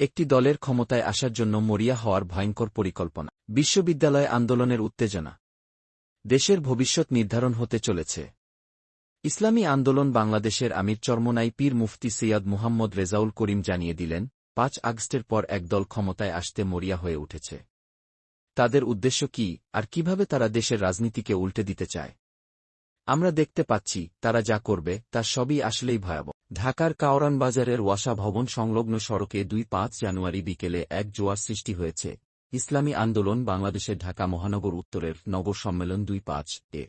একটি দলের ক্ষমতায় আসার জন্য মরিয়া হওয়ার ভয়ঙ্কর পরিকল্পনা, বিশ্ববিদ্যালয় আন্দোলনের উত্তেজনা। দেশের ভবিষ্যৎ নির্ধারণ হতে চলেছে। ইসলামী আন্দোলন বাংলাদেশের আমির চরমনাই পীর মুফতি সৈয়দ মুহাম্মদ রেজাউল করিম জানিয়ে দিলেন, পাঁচ আগস্টের পর একদল ক্ষমতায় আসতে মরিয়া হয়ে উঠেছে। তাদের উদ্দেশ্য কি, আর কীভাবে তারা দেশের রাজনীতিকে উল্টে দিতে চায়? আমরা দেখতে পাচ্ছি, তারা যা করবে, তা সবই আসলেই ভয়াবহ। ঢাকার কাওরান বাজারের ওয়াসা ভবন সংলগ্ন সড়কে দুই পাঁচ জানুয়ারি বিকেলে এক জোয়ার সৃষ্টি হয়েছে। ইসলামী আন্দোলন বাংলাদেশের ঢাকা মহানগর উত্তরের নগর সম্মেলন দুই পাঁচ এ।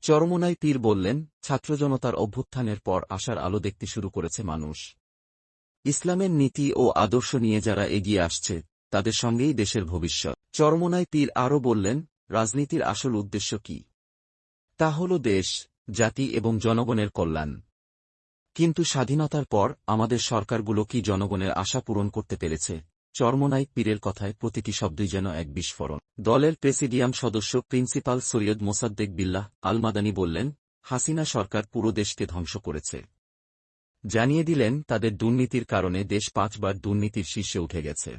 চরমোনাই পীর বললেন ছাত্রজনতার অভ্যুত্থানের পর আসার আলো দেখতে শুরু করেছে মানুষ। ইসলামের নীতি ও আদর্শ নিয়ে যারা এগিয়ে আসছে, তাদের সঙ্গেই দেশের ভবিষ্যৎ। চরমোনাই পীর আরও বললেন, রাজনীতির আসল উদ্দেশ্য কি? তা হল দেশ, জাতি এবং জনগণের কল্যাণ। কিন্তু স্বাধীনতার পর আমাদের সরকারগুলো কি জনগণের আশা পূরণ করতে পেরেছে? চরমনাই পীরের কথায় প্রতিটি শব্দই যেন এক বিস্ফোরণ। দলের প্রেসিডিয়াম সদস্য প্রিন্সিপাল সৈয়দ মোসাদ্দেক বিল্লাহ আলমাদানি বললেন, হাসিনা সরকার পুরো দেশকে ধ্বংস করেছে। জানিয়ে দিলেন, তাদের দুর্নীতির কারণে দেশ পাঁচবার দুর্নীতির শীর্ষে উঠে গেছে।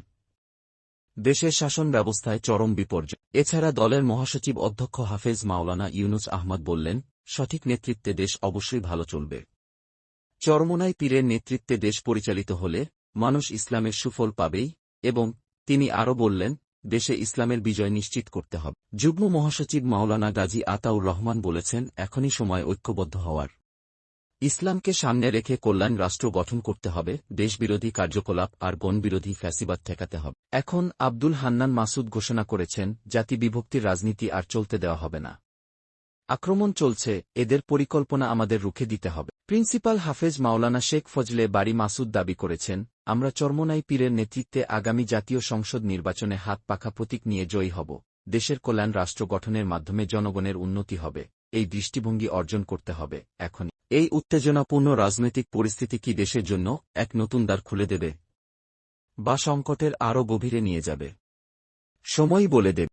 দেশের শাসন ব্যবস্থায় চরম বিপর্যয়। এছাড়া দলের মহাসচিব অধ্যক্ষ হাফেজ মাওলানা ইউনুস আহমদ বললেন, সঠিক নেতৃত্বে দেশ অবশ্যই ভালো চলবে। চরমোনাই পীরের নেতৃত্বে দেশ পরিচালিত হলে মানুষ ইসলামের সুফল পাবেই এবং তিনি আরও বললেন, দেশে ইসলামের বিজয় নিশ্চিত করতে হবে। যুগ্ম মহাসচিব মাওলানা গাজী আতাউর রহমান বলেছেন, এখনই সময় ঐক্যবদ্ধ হওয়ার। ইসলামকে সামনে রেখে কল্যাণ রাষ্ট্র গঠন করতে হবে, দেশবিরোধী কার্যকলাপ আর গণবিরোধী ফ্যাসিবাদ ঠেকাতে হবে। এখন আব্দুল হান্নান মাসুদ ঘোষণা করেছেন জাতি বিভক্তির রাজনীতি আর চলতে দেওয়া হবে না। আক্রমণ চলছে, এদের পরিকল্পনা আমাদের রুখে দিতে হবে। প্রিন্সিপাল হাফেজ মাওলানা শেখ ফজলে বাড়ি মাসুদ দাবি করেছেন, আমরা চর্মনাই পীরের নেতৃত্বে আগামী জাতীয় সংসদ নির্বাচনে হাত পাখা প্রতীক নিয়ে জয়ী হব। দেশের কল্যাণ রাষ্ট্র গঠনের মাধ্যমে জনগণের উন্নতি হবে, এই দৃষ্টিভঙ্গি অর্জন করতে হবে, এখন। এই উত্তেজনাপূর্ণ রাজনৈতিক পরিস্থিতি কি দেশের জন্য এক নতুন দ্বার খুলে দেবে? বা সংকটের আরও গভীরে নিয়ে যাবে? সময়ই বলে দেবে।